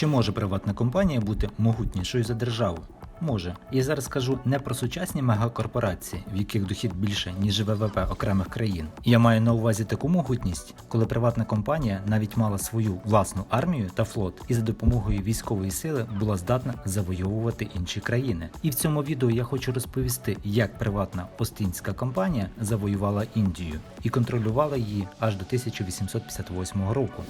Чи може приватна компанія бути могутнішою за державу? Може. Я зараз кажу не про сучасні мегакорпорації, в яких дохід більше, ніж ВВП окремих країн. Я маю на увазі таку могутність, коли приватна компанія навіть мала свою власну армію та флот, і за допомогою військової сили була здатна завойовувати інші країни. І в цьому відео я хочу розповісти, як приватна остінська компанія завоювала Індію і контролювала її аж до 1858 року.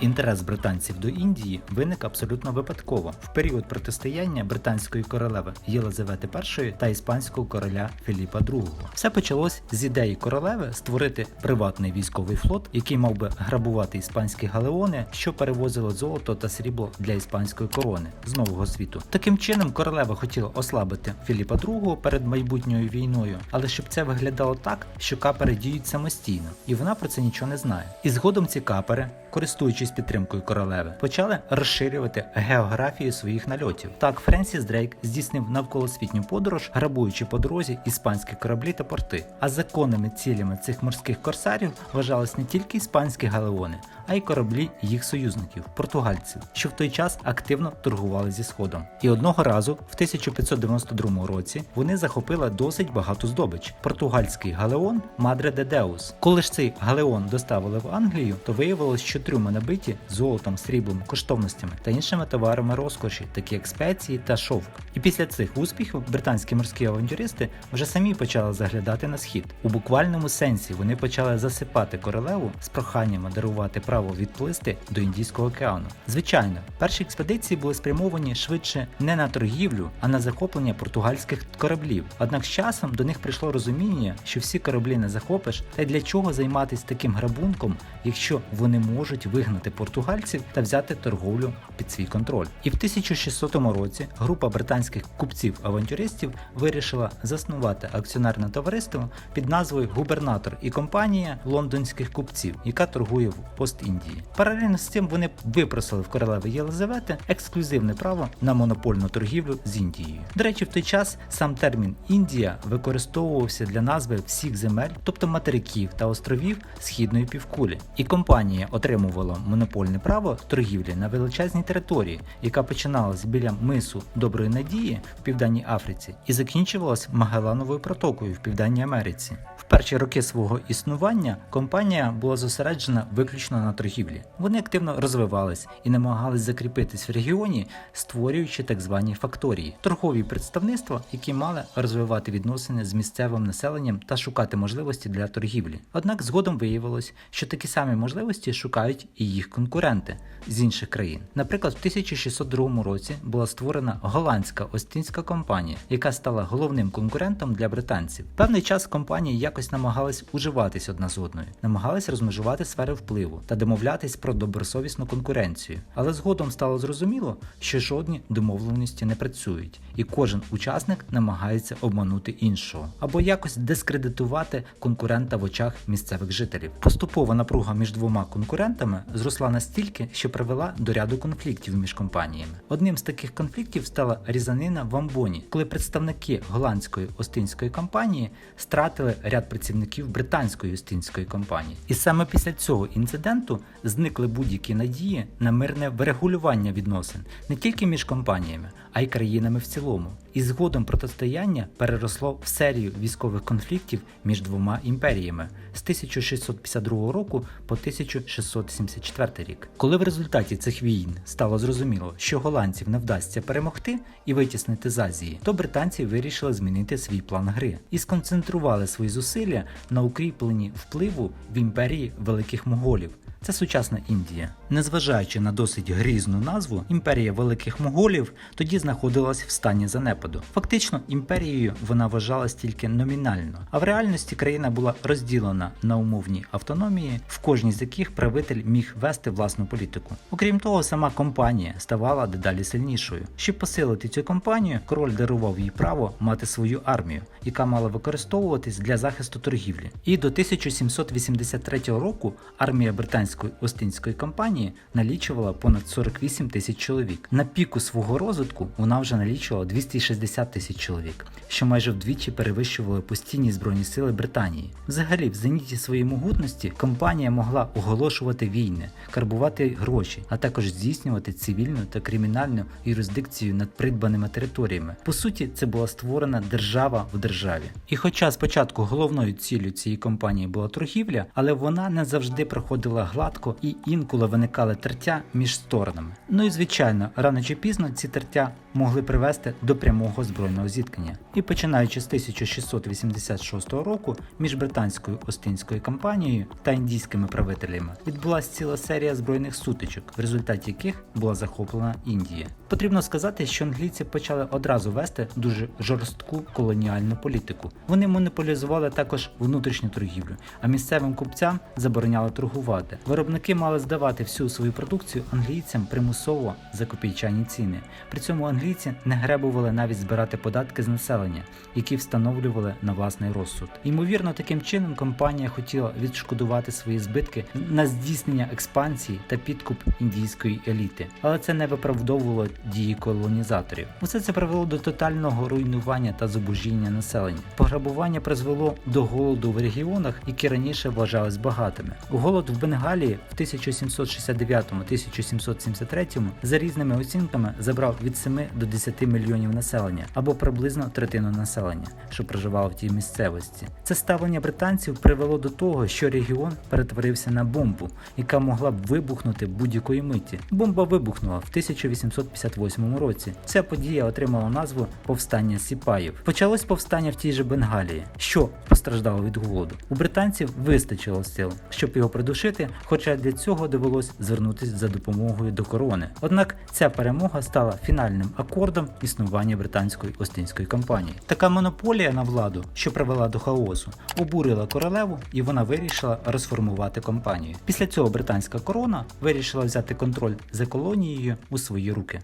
Інтерес британців до Індії виник абсолютно випадково в період протистояння британської королеви Єлизавети І та іспанського короля Філіпа II. Все почалось з ідеї королеви створити приватний військовий флот, який мав би грабувати іспанські галеони, що перевозили золото та срібло для іспанської корони з нового світу. Таким чином, королева хотіла ослабити Філіпа II перед майбутньою війною, але щоб це виглядало так, що капери діють самостійно, і вона про це нічого не знає. І згодом ці капери, користуючись підтримкою королеви, почали розширювати географію своїх нальотів. Так, Френсіс Дрейк здійснив навколосвітню подорож, грабуючи по дорозі іспанські кораблі та порти. А законними цілями цих морських корсарів вважались не тільки іспанські галеони, а й кораблі їх союзників, португальців, що в той час активно торгували зі сходом. І одного разу, в 1592 році, вони захопили досить багато здобич. Португальський галеон Мадре де Деус. Коли ж цей галеон доставили в Англію, то виявилось, що трюми набиті золотом, сріблом, коштовностями та іншими товарами розкоші, такі як спеції та шовк. І після цих успіхів британські морські авантюристи вже самі почали заглядати на схід. У буквальному сенсі вони почали засипати королеву з проханнями дарувати право відплисти до Індійського океану. Звичайно, перші експедиції були спрямовані швидше не на торгівлю, а на захоплення португальських кораблів. Однак з часом до них прийшло розуміння, що всі кораблі не захопиш, та й для чого займатися таким грабунком, якщо вони можуть вигнати португальців та взяти торговлю під свій контроль. І в 1600 році група британських купців-авантюристів вирішила заснувати акціонерне товариство під назвою Губернатор і компанія лондонських купців, яка торгує в Ост-Індії. Паралельно з цим вони випросили в королеви Єлизавети ексклюзивне право на монопольну торгівлю з Індією. До речі, в той час сам термін Індія використовувався для назви всіх земель, тобто материків та островів східної півкулі. І компанія отримувала монопольне право торгівлі на величезній території, яка починалась біля мису Доброї Надії в Південній Африці і закінчувалась Магеллановою протокою в Південній Америці. В перші роки свого існування компанія була зосереджена виключно на торгівлі. Вони активно розвивались і намагались закріпитись в регіоні, створюючи так звані факторії, торгові представництва, які мали розвивати відносини з місцевим населенням та шукати можливості для торгівлі. Однак згодом виявилось, що такі самі можливості шукають і їх конкуренти з інших країн. Наприклад, в 1602 році була створена голландська Остінська компанія, яка стала головним конкурентом для британців. Певний час компанії якось намагались уживатись одна з одною, намагались розмежувати сфери впливу та домовлятись про добросовісну конкуренцію. Але згодом стало зрозуміло, що жодні домовленості не працюють, і кожен учасник намагається обманути іншого або якось дискредитувати конкурента в очах місцевих жителів. Поступова напруга між двома конкурентами зросла настільки, що привела до ряду конфліктів між компаніями. Одним з таких конфліктів стала різанина в Амбоні, коли представники голландської остинської компанії стратили ряд працівників британської остинської компанії. І саме після цього інциденту зникли будь-які надії на мирне врегулювання відносин не тільки між компаніями, а й країнами в цілому. І згодом протистояння переросло в серію військових конфліктів між двома імперіями з 1652 року по 1674 рік. Коли в результаті цих війн стало зрозуміло, що голландців не вдасться перемогти і витіснити з Азії, то британці вирішили змінити свій план гри і сконцентрували свої зусилля на укріпленні впливу в імперії великих моголів. Це сучасна Індія. Незважаючи на досить грізну назву, імперія великих моголів тоді знаходилась в стані занепаду. Фактично, імперією вона вважалась тільки номінально, а в реальності країна була розділена на умовні автономії, в кожній з яких правитель міг вести власну політику. Окрім того, сама компанія ставала дедалі сильнішою. Щоб посилити цю компанію, король дарував їй право мати свою армію, яка мала використовуватись для захисту торгівлі. І до 1783 року армія британської британської Остинської компанії налічувала понад 48 тисяч чоловік. На піку свого розвитку вона вже налічувала 260 тисяч чоловік, що майже вдвічі перевищували постійні збройні сили Британії. Взагалі, в зеніті своєї могутності компанія могла оголошувати війни, карбувати гроші, а також здійснювати цивільну та кримінальну юрисдикцію над придбаними територіями. По суті, це була створена держава в державі. І хоча спочатку головною ціллю цієї компанії була торгівля, але вона не завжди проходила гладко і інколи виникали тертя між сторонами. Ну і звичайно, рано чи пізно ці тертя могли привести до прямого збройного зіткнення. І починаючи з 1686 року між британською Остинською компанією та індійськими правителями відбулася ціла серія збройних сутичок, в результаті яких була захоплена Індія. Потрібно сказати, що англійці почали одразу вести дуже жорстку колоніальну політику. Вони монополізували також внутрішню торгівлю, а місцевим купцям забороняли торгувати. Виробники мали здавати всю свою продукцію англійцям примусово за копійчані ціни. При цьому англійці не гребували навіть збирати податки з населення, які встановлювали на власний розсуд. Ймовірно, таким чином компанія хотіла відшкодувати свої збитки на здійснення експансії та підкуп індійської еліти, але це не виправдовувало дії колонізаторів. Усе це привело до тотального руйнування та зубожіння населення. Пограбування призвело до голоду в регіонах, які раніше вважались багатими. Голод в Бенгалії в 1769-1773 за різними оцінками забрав від 7 до 10 мільйонів населення або приблизно третину населення, що проживало в тій місцевості. Це ставлення британців привело до того, що регіон перетворився на бомбу, яка могла б вибухнути будь-якої миті. Бомба вибухнула в 1858 році. Ця подія отримала назву повстання Сіпаїв. Почалось повстання в тій же Бенгалії, що постраждало від голоду. У британців вистачило сил, щоб його придушити, хоча для цього довелось звернутися за допомогою до корони. Однак ця перемога стала фінальним акордом існування британської Остинської компанії. Така монополія на владу, що привела до хаосу, обурила королеву, і вона вирішила розформувати компанію. Після цього британська корона вирішила взяти контроль за колонією у свої руки.